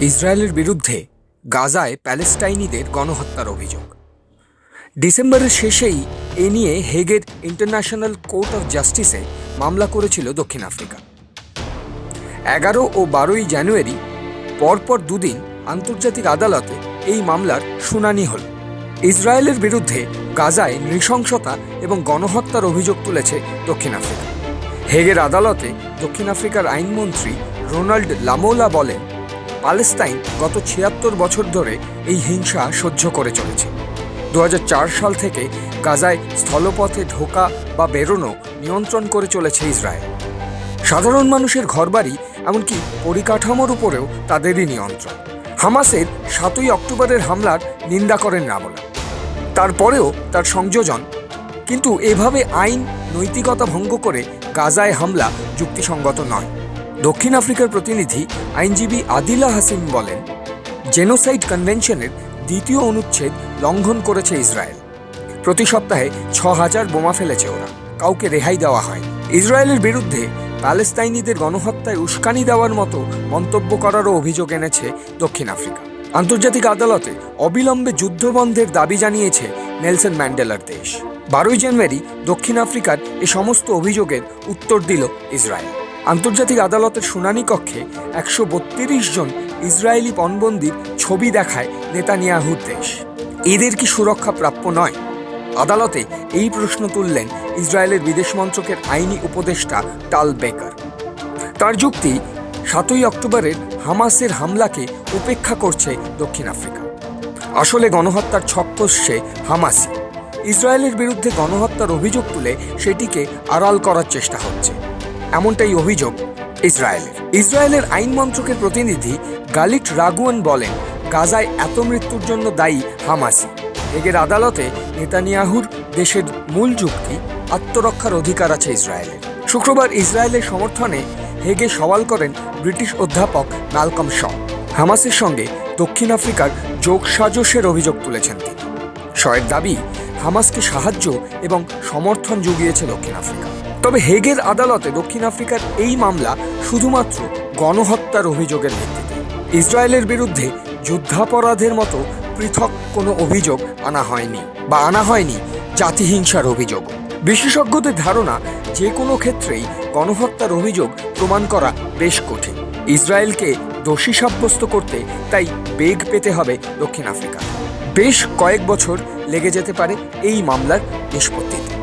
ইসরায়েলের বিরুদ্ধে গাজায় প্যালেস্টাইনিদের গণহত্যার অভিযোগ। ডিসেম্বরের শেষেই এ নিয়ে হেগের ইন্টারন্যাশনাল কোর্ট অফ জাস্টিসে মামলা করেছিল দক্ষিণ আফ্রিকা। এগারো ও বারোই জানুয়ারি পরপর দুদিন আন্তর্জাতিক আদালতে এই মামলার শুনানি হল। ইসরায়েলের বিরুদ্ধে গাজায় নৃশংসতা এবং গণহত্যার অভিযোগ তুলেছে দক্ষিণ আফ্রিকা। হেগের আদালতে দক্ষিণ আফ্রিকার আইনমন্ত্রী রোনাল্ড লামোলা বলেন পালেস্তাইন গত ছিয়াত্তর বছর ধরে এই হিংসা সহ্য করে চলেছে। দু হাজার চার সাল থেকে গাজায় স্থলপথে ঢোকা বা বেরোনো নিয়ন্ত্রণ করে চলেছে ইসরায়েল। সাধারণ মানুষের ঘরবাড়ি, এমনকি পরিকাঠামোর উপরেও তাদেরই নিয়ন্ত্রণ। হামাসের সাতই অক্টোবরের হামলার নিন্দা করেন রামলা তারপরেও তার সংযোজন। কিন্তু এভাবে আইন, নৈতিকতা ভঙ্গ করে গাজায় হামলা যুক্তিসঙ্গত নয়। দক্ষিণ আফ্রিকার প্রতিনিধি আইনজীবী আদিলা হাসিম বলেন, জেনোসাইড কনভেনশনের দ্বিতীয় অনুচ্ছেদ লঙ্ঘন করেছে ইসরায়েল। প্রতি সপ্তাহে ছ হাজার বোমা ফেলেছে ওরা। কাউকে রেহাই দেওয়া হয়। ইসরায়েলের বিরুদ্ধে প্যালেস্তাইনিদের গণহত্যায় উস্কানি দেওয়ার মতো মন্তব্য করারও অভিযোগ এনেছে দক্ষিণ আফ্রিকা। আন্তর্জাতিক আদালতে অবিলম্বে যুদ্ধবন্ধের দাবি জানিয়েছে নেলসন ম্যান্ডেলার দেশ। বারোই জানুয়ারি দক্ষিণ আফ্রিকার এ সমস্ত অভিযোগের উত্তর দিল ইসরায়েল। আন্তর্জাতিক আদালতের শুনানি কক্ষে একশো বত্রিশ জন ইসরায়েলি পণবন্দির ছবি দেখায় নেতানিয়াহুর দেশ। এদের কি সুরক্ষা প্রাপ্য নয়? আদালতে এই প্রশ্ন তুললেন ইসরায়েলের বিদেশ মন্ত্রকের আইনি উপদেষ্টা টাল বেকার। তার যুক্তি, সাতই অক্টোবরের হামাসের হামলাকে উপেক্ষা করছে দক্ষিণ আফ্রিকা। আসলে গণহত্যার ছক হামাসি। ইসরায়েলের বিরুদ্ধে গণহত্যার অভিযোগ তুলে সেটিকে আড়াল করার চেষ্টা হচ্ছে। এমনটাই অভিযোগ ইসরায়েলের। ইসরায়েলের আইন মন্ত্রকের প্রতিনিধি গালিট রাগুয়ান বলেন, গাজায় এত মৃত্যুর জন্য দায়ী হামাসি হেগের আদালতে নেতানিয়াহুর দেশের মূল যুক্তি, আত্মরক্ষার অধিকার আছে ইসরায়েলের। শুক্রবার ইসরায়েলের সমর্থনে হেগে সওয়াল করেন ব্রিটিশ অধ্যাপক ম্যালকম শ। হামাসের সঙ্গে দক্ষিণ আফ্রিকার যোগ সাজসের অভিযোগ তুলেছেন তিনি। শয়ের দাবি, হামাসকে সাহায্য এবং সমর্থন জুগিয়েছে দক্ষিণ আফ্রিকা। তবে হেগের আদালতে দক্ষিণ আফ্রিকার এই মামলা শুধুমাত্র গণহত্যার অভিযোগের ভিত্তিতে। ইসরায়েলের বিরুদ্ধে যুদ্ধাপরাধের মতো পৃথক কোনো অভিযোগ আনা হয়নি বা আনা হয়নি জাতিহিংসার অভিযোগ। বিশেষজ্ঞদের ধারণা, যে কোনো ক্ষেত্রেই গণহত্যার অভিযোগ প্রমাণ করা বেশ কঠিন। ইসরায়েলকে দোষী সাব্যস্ত করতে তাই বেগ পেতে হবে দক্ষিণ আফ্রিকা বেশ কয়েক বছর লেগে যেতে পারে এই মামলার নিষ্পত্তিতে।